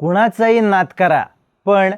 कुणाचाही नाद करा पण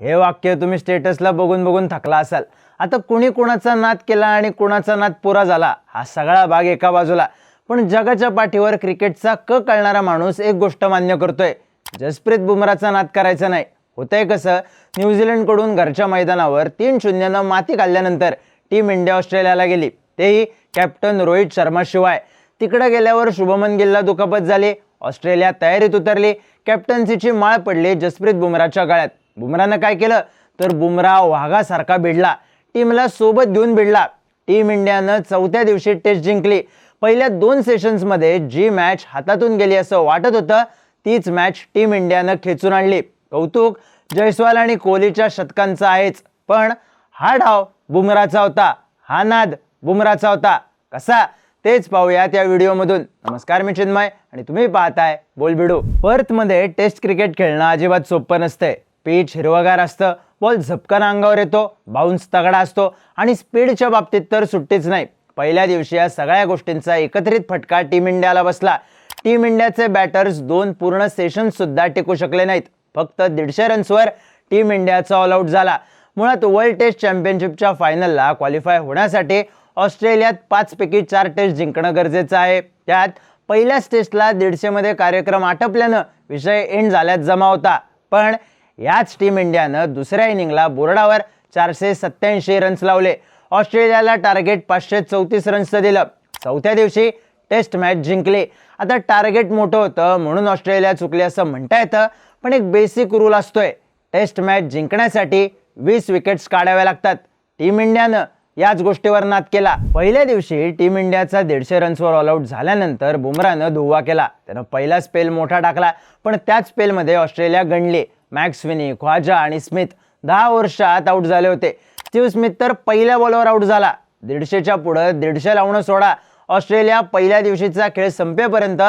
हे वाक्य तुम्ही स्टेटसला बघून बघून थकला असाल. आता कुणी कुणाचा नाद केला आणि कुणाचा नाद पुरा झाला हा सगळा भाग एका बाजूला. पण जगाच्या पाठीवर क्रिकेटचा क कळणारा माणूस एक गोष्ट मान्य करतोय जसप्रीत बुमराचा नाद करायचा नाही. होतंय कसं न्यूझीलंडकडून घरच्या मैदानावर तीन शून्यानं माती घालल्यानंतर टीम इंडिया ऑस्ट्रेलियाला गेली. तेही कॅप्टन रोहित शर्माशिवाय. तिकडे गेल्यावर शुभमन गिलला दुखापत झाली ऑस्ट्रेलिया तयारीत उतरली. कॅप्टन्सीची माळ पडली जसप्रीत बुमराच्या गळ्यात. बुमरानं काय केलं? तर बुमरा वाघासारखा भिडला. टीमला सोबत घेऊन भिडला. टीम इंडियानं चौथ्या दिवशी टेस्ट जिंकली. पहिल्या दोन सेशन्समध्ये जी मॅच हातातून गेली असं वाटत होतं तीच मॅच टीम इंडियानं खेचून आणली. कौतुक जयस्वाल आणि कोहलीच्या शतकांचा आहेच. पण हा डाव बुमराचा होता. हा नाद बुमराचा होता. कसा? तेच पाहूयात या व्हिडिओमधून. नमस्कार मी चिन्मय आणि तुम्ही पाहताय बोलबिडू. पर्थमध्ये टेस्ट क्रिकेट खेळणं अजिबात सोपं नसतंय पिच हिरवगार असतं बॉल झपकन अंगावर येतो बाउन्स तगडा असतो आणि स्पीडच्या बाबतीत तर सुट्टीच नाही. पहिल्या दिवशी या सगळ्या गोष्टींचा एकत्रित फटका टीम इंडियाला बसला. टीम इंडियाचे बॅटर्स दोन पूर्ण सेशनसुद्धा टिकू शकले नाहीत. फक्त दीडशे रन्सवर टीम इंडियाचा ऑल आऊट झाला. मुळात वर्ल्ड टेस्ट चॅम्पियनशिपच्या फायनलला क्वालिफाय होण्यासाठी ऑस्ट्रेलियात पाचपैकी चार टेस्ट जिंकणं गरजेचं आहे. त्यात पहिल्याच टेस्टला दीडशेमध्ये कार्यक्रम आटपल्यानं विषय एंड झाल्यात जमा होता. पण याच टीम इंडियानं दुसऱ्या इनिंगला बोर्डावर चारशे सत्याऐंशी रन्स लावले. ऑस्ट्रेलियाला टार्गेट पाचशे चौतीस रन्सचं दिलं. चौथ्या दिवशी टेस्ट मॅच जिंकली. आता टार्गेट मोठं होतं म्हणून ऑस्ट्रेलिया चुकली असं म्हणता येतं पण एक बेसिक रूल असतोय. टेस्ट मॅच जिंकण्यासाठी वीस विकेट्स काढाव्या लागतात. टीम इंडियानं याच गोष्टीवर नाद केला. पहिल्या दिवशी टीम इंडियाचा दीडशे रन्सवर ऑल आऊट झाल्यानंतर बुमरानं धुव्वा केला. त्यानं पहिला स्पेल मोठा टाकला पण त्याच स्पेलमध्ये ऑस्ट्रेलिया गणली. मॅक्स विनी ख्वाजा आणि स्मिथ दहा वर्षात आऊट झाले होते. स्टीव्ह स्मिथ तर पहिल्या बॉलवर आऊट झाला. दीडशेच्या पुढं दीडशे लावणं सोडा. ऑस्ट्रेलिया पहिल्या दिवशीचा खेळ संपेपर्यंत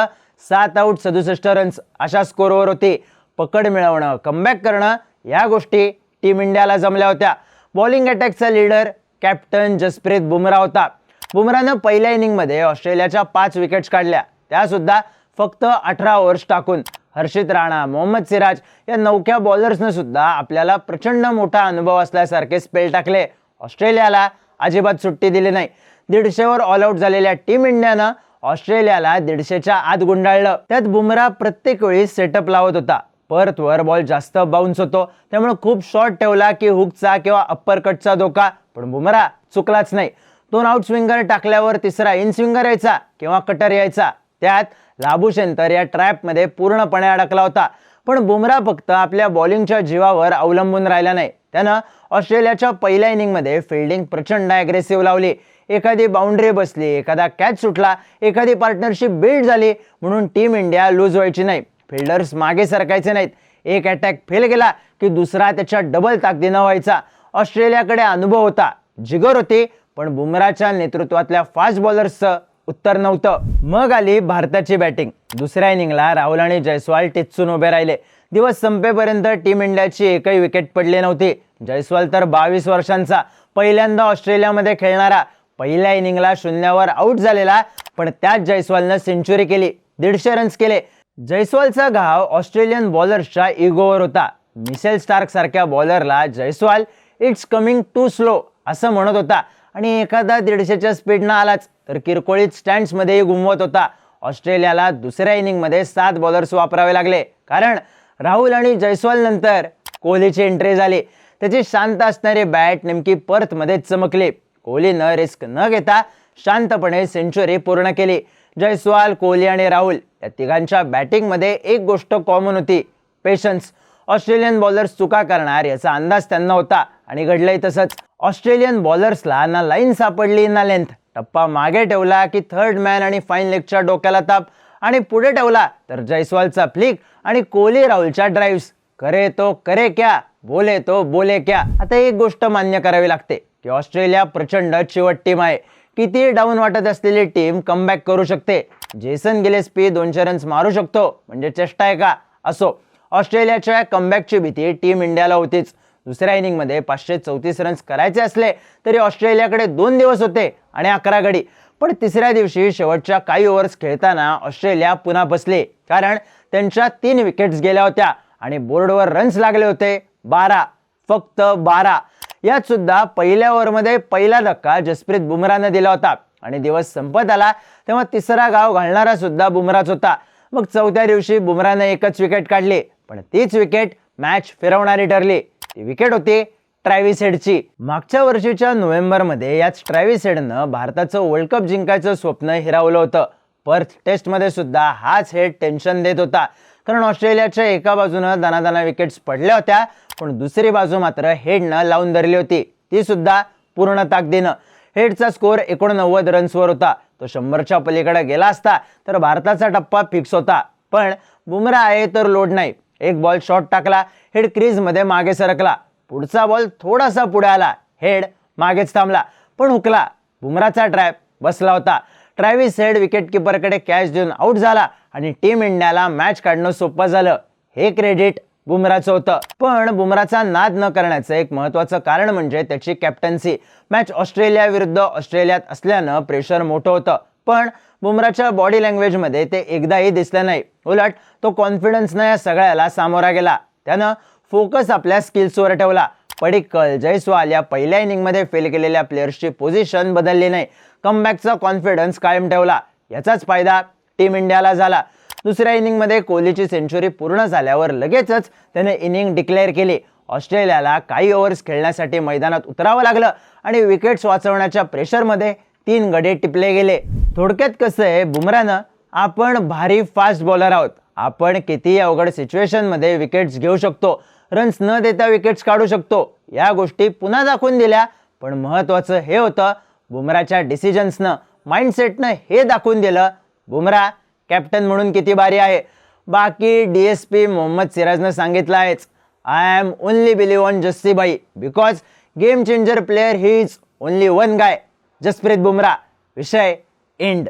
सात आऊट सदुसष्ट रन्स अशा स्कोरवर होती. पकड मिळवणं कमबॅक करणं या गोष्टी टीम इंडियाला जमल्या होत्या. बॉलिंग अटॅकचा लीडर कॅप्टन जसप्रीत बुमरा होता. बुमरानं पहिल्या इनिंगमध्ये ऑस्ट्रेलियाच्या पाच विकेट्स काढल्या. त्यासुद्धा फक्त अठरा ओव्हर्स टाकून. हर्षित राणा मोहम्मद सिराज या नौक्या बॉलर्सनं सुद्धा आपल्याला प्रचंड मोठा अनुभव असल्यासारखे स्पेल टाकले. ऑस्ट्रेलियाला अजिबात सुट्टी दिली नाही. दीडशेवर ऑल आऊट झालेल्या टीम इंडियानं ऑस्ट्रेलियाला दीडशेच्या आत गुंडाळलं. त्यात बुमरा प्रत्येक वेळी सेटअप लावत होता. परतवर बॉल जास्त बाउन्स होतो. त्यामुळे खूप शॉर्ट ठेवला की हुकचा किंवा अप्पर कटचा धोका पण बुमरा चुकलाच नाही. दोन आउट स्विंगर टाकल्यावर तिसरा इन स्विंगर यायचा किंवा कटर यायचा. त्यात लाबुशेन या ट्रॅपमध्ये पूर्णपणे अडकला होता. पण बुमरा फक्त आपल्या बॉलिंगच्या जीवावर अवलंबून राहिला नाही. त्यानं ऑस्ट्रेलियाच्या पहिल्या इनिंगमध्ये फिल्डिंग प्रचंड अग्रेसिव्ह लावली. एखादी बाउंड्री बसली एखादा कॅच सुटला एखादी पार्टनरशिप बिल्ड झाली म्हणून टीम इंडिया लूज व्हायची नाही. फिल्डर्स मागे सरकायचे नाहीत. एक अटॅक फेल गेला की दुसरा त्याच्या डबल ताकदीनं व्हायचा. ऑस्ट्रेलियाकडे अनुभव होता. जिगर होती पण बुमराच्या नेतृत्वातल्या फास्ट बॉलर्सचं उत्तर नव्हतं. मग आली भारताची बॅटिंग दुसऱ्या इनिंगला राहुल आणि जयस्वाल टिचून उभे राहिले. दिवस संपेपर्यंत टीम इंडियाची एकही विकेट पडली नव्हती. जयस्वाल तर बावीस वर्षांचा पहिल्यांदा ऑस्ट्रेलियामध्ये खेळणारा. पहिल्या इनिंगला शून्यावर आऊट झालेला पण त्याच जयस्वालनं सेंचुरी केली. दीडशे रन्स केले. जयस्वालचा घाव ऑस्ट्रेलियन बॉलर्सच्या इगोवर होता. मिसेल स्टार्क सारख्या बॉलरला Jaiswal it's coming too slow असं म्हणत होता. आणि एखादा दीडशेच्या स्पीडनं आलाच तर किरकोळीत स्टँड्समध्येही घुमवत होता. ऑस्ट्रेलियाला दुसऱ्या इनिंगमध्ये सात बॉलर्स वापरावे लागले. कारण राहुल आणि जयस्वाल नंतर कोहलीची एंट्री झाली. त्याची शांत असणारी बॅट नेमकी पर्थमध्ये चमकली. कोहलीनं रिस्क न घेता शांतपणे सेंचुरी पूर्ण केली. जयस्वाल कोहली आणि राहुल या तिघांच्या बॅटिंगमध्ये एक गोष्ट कॉमन होती. पेशन्स ऑस्ट्रेलियन बॉलर्स चुका करणार याचा अंदाज त्यांना होता आणि घडलंय तसंच. ऑस्ट्रेलियन बॉलर्सला ना लाईन सापडली ना लेंथ टप्पा मागे ठेवला की थर्ड मॅन आणि फाईन लेगच्या डोक्याला ताप. आणि पुढे ठेवला तर जयस्वालचा फ्लिक आणि कोहली राहुलच्या ड्राईव्स करे तो करे क्या बोले तो बोले क्या. आता एक गोष्ट मान्य करावी लागते की ऑस्ट्रेलिया प्रचंड चिवट टीम आहे. किती डाऊन वाटत असलेली टीम कमबॅक करू शकते. जेसन गिलेस्पी दोनशे रन्स मारू शकतो. म्हणजे चेष्टा आहे का? असो. ऑस्ट्रेलियाच्या कमबॅकची भीती टीम इंडियाला होतीच. दुसऱ्या इनिंगमध्ये पाचशे चौतीस रन्स करायचे असले तरी ऑस्ट्रेलियाकडे दोन दिवस होते आणि अकरा गडी. पण तिसऱ्या दिवशी शेवटच्या काही ओव्हर्स खेळताना ऑस्ट्रेलिया पुन्हा बसले. कारण त्यांच्या तीन विकेट्स गेल्या होत्या आणि बोर्डवर रन्स लागले होते. बारा. फक्त बारा. यात सुद्धा पहिल्या ओव्हरमध्ये पहिला धक्का जसप्रीत बुमरानं दिला होता. आणि दिवस संपत आला तेव्हा तिसरा गाव घालणारा सुद्धा बुमराच होता. मग चौथ्या दिवशी बुमरानं एकच विकेट काढली पण तीच विकेट मॅच फिरवणारी ठरली. ती विकेट होती ट्रॅव्हिस हेडची मागच्या वर्षीच्या नोव्हेंबरमध्ये याच ट्रॅव्हिस हेडनं भारताचं वर्ल्ड कप जिंकायचं स्वप्न हिरावलं होतं. पर्थ टेस्टमध्ये सुद्धा हाच हेड टेन्शन देत होता. कारण ऑस्ट्रेलियाच्या एका बाजूनं दनादना विकेट्स पडल्या होत्या पण दुसरी बाजू मात्र हेडनं लावून धरली होती. ती सुद्धा पूर्ण ताकदीनं. हेडचा स्कोअर एकोणनव्वद रन्सवर होता. तो शंभरच्या पलीकडे गेला असता तर भारताचा टप्पा फिक्स होता. पण बुमरा आहे तर लोड नाही. एक बॉल शॉट टाकला हेड क्रीजमध्ये मागे सरकला. पुढचा बॉल थोडासा पुढे आला. हेड मागेच थांबला. पण हुकला. बुमराचा ट्रॅप बसला होता. ट्रॅव्हिस हेड विकेटकीपरकडे कॅच देऊन आऊट झाला आणि टीम इंडियाला मॅच काढणं सोपं झालं. हे क्रेडिट बुमराचं होतं. पण बुमराचा नाद न करण्याचं एक महत्त्वाचं कारण म्हणजे त्याची कॅप्टन्सी. मॅच ऑस्ट्रेलिया विरुद्ध ऑस्ट्रेलियात असल्यानं प्रेशर मोठं होतं. पण बुमराच्या बॉडी लँग्वेजमध्ये ते एकदाही दिसलं नाही. उलट तो कॉन्फिडन्सनं या सगळ्याला सामोरा गेला. त्यानं फोकस आपल्या स्किल्सवर ठेवला. पडिक्कल जयस्वाल या पहिल्या इनिंगमध्ये फेल केलेल्या प्लेयर्सची पोझिशन बदलली नाही. कमबॅकचा कॉन्फिडन्स कायम ठेवला. याचाच फायदा टीम इंडियाला झाला. दुसऱ्या इनिंगमध्ये कोहलीची सेंचुरी पूर्ण झाल्यावर लगेचच त्याने इनिंग डिक्लेअर केली. ऑस्ट्रेलियाला काही ओव्हर्स खेळण्यासाठी मैदानात उतरावं लागलं आणि विकेट्स वाचवण्याच्या प्रेशरमध्ये तीन गडे टिपले गेले. थोडक्यात कसं आहे बुमरानं आपण भारी फास्ट बॉलर आहोत. आपण कितीही अवघड सिच्युएशनमध्ये विकेट्स घेऊ शकतो. रन्स न देता विकेट्स काढू शकतो. या गोष्टी पुन्हा दाखवून दिल्या पण महत्त्वाचं हे होतं बुमराच्या डिसिजन्सनं माइंडसेटनं हे दाखवून दिलं बुमरा कॅप्टन म्हणून किती भारी आहे. बाकी डी एस पी मोहम्मद सिराजनं सांगितलं आहेच I am only believe on जस्सीबाई because game changer player he is only one guy Jasprit Bumrah विषय एंड